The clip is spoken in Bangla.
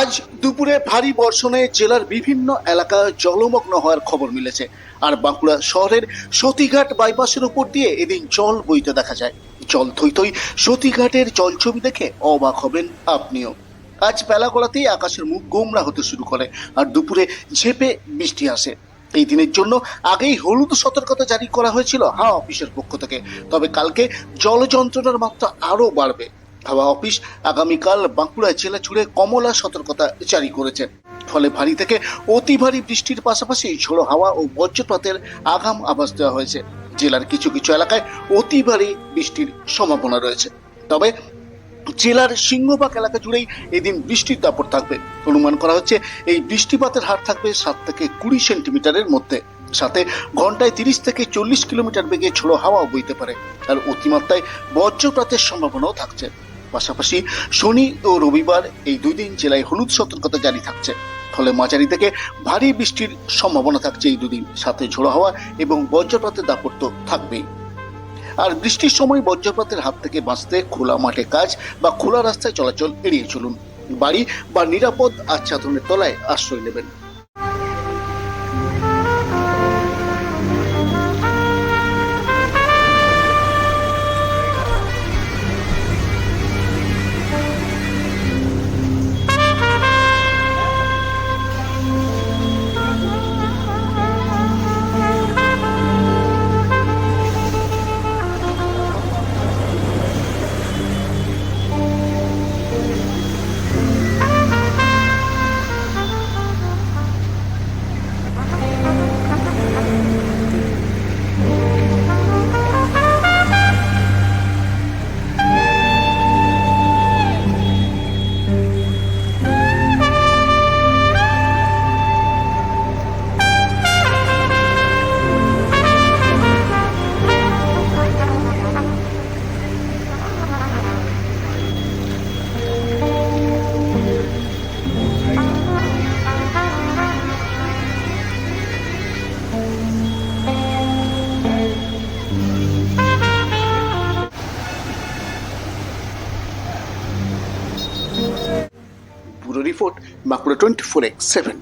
আজ দুপুরে ভারী বর্ষণে জেলার বিভিন্ন এলাকা জলমগ্ন হওয়ার খবর মিলেছে। আর বাঁকুড়া শহরের সতীঘাট বাইপাসের উপর দিয়ে এদিন জল বইতে দেখা যায়। জল থইথই সতীঘাটের জল ছবি দেখে অবাক হবেন আপনিও। আজ বেলা গড়াতেই আকাশের মুখ গোমরা হতে শুরু করে, আর দুপুরে ঝেপে বৃষ্টি আসে। এই দিনের জন্য আগেই হলুদ সতর্কতা জারি করা হয়েছিল হাওয়া অফিসের পক্ষ থেকে। তবে কালকে জল যন্ত্রণার মাত্রা আরও বাড়বে। হাওয়া অফিস আগামীকাল বাঁকুড়া জেলা জুড়ে কমলা সতর্কতা জারি করেছে। ফলে ভারী থেকে অতি ভারী বৃষ্টির পাশাপাশি ঝোড়ো হাওয়া ও বজ্রপাতের আগাম আভাস দেওয়া হয়েছে। জেলার কিছু কিছু এলাকায় অতি ভারী বৃষ্টির সম্ভাবনা রয়েছে। তবে জেলার সিংহবাগ এলাকা জুড়েই এদিন বৃষ্টির দাপট থাকবে। অনুমান করা হচ্ছে এই বৃষ্টিপাতের হার থাকবে সাত থেকে কুড়ি সেন্টিমিটারের মধ্যে। সাথে ঘন্টায় তিরিশ থেকে চল্লিশ কিলোমিটার বেগে ঝোড়ো হাওয়াও বইতে পারে। আর অতিমাত্রায় বজ্রপাতের সম্ভাবনাও থাকছে। পাশাপাশি শনি ও রবিবার এই দুই দিন জেলায় হলুদ সতর্কতা জারি থাকছে। ফলে মাঝারি থেকে ভারী বৃষ্টির সম্ভাবনা থাকছে এই দুদিন। সাথে ঝোড়ো হাওয়া এবং বজ্রপাতের দাপট তো থাকবেই। আর বৃষ্টির সময় বজ্রপাতের হাত থেকে বাঁচতে খোলা মাঠে কাজ বা খোলা রাস্তায় চলাচল এড়িয়ে চলুন। বাড়ি বা নিরাপদ আচ্ছাদনের তলায় আশ্রয় নেবেন। ব্যুরো রিপোর্ট মাকুড়া টোয়েন্টি ফোর এক্স সেভেন।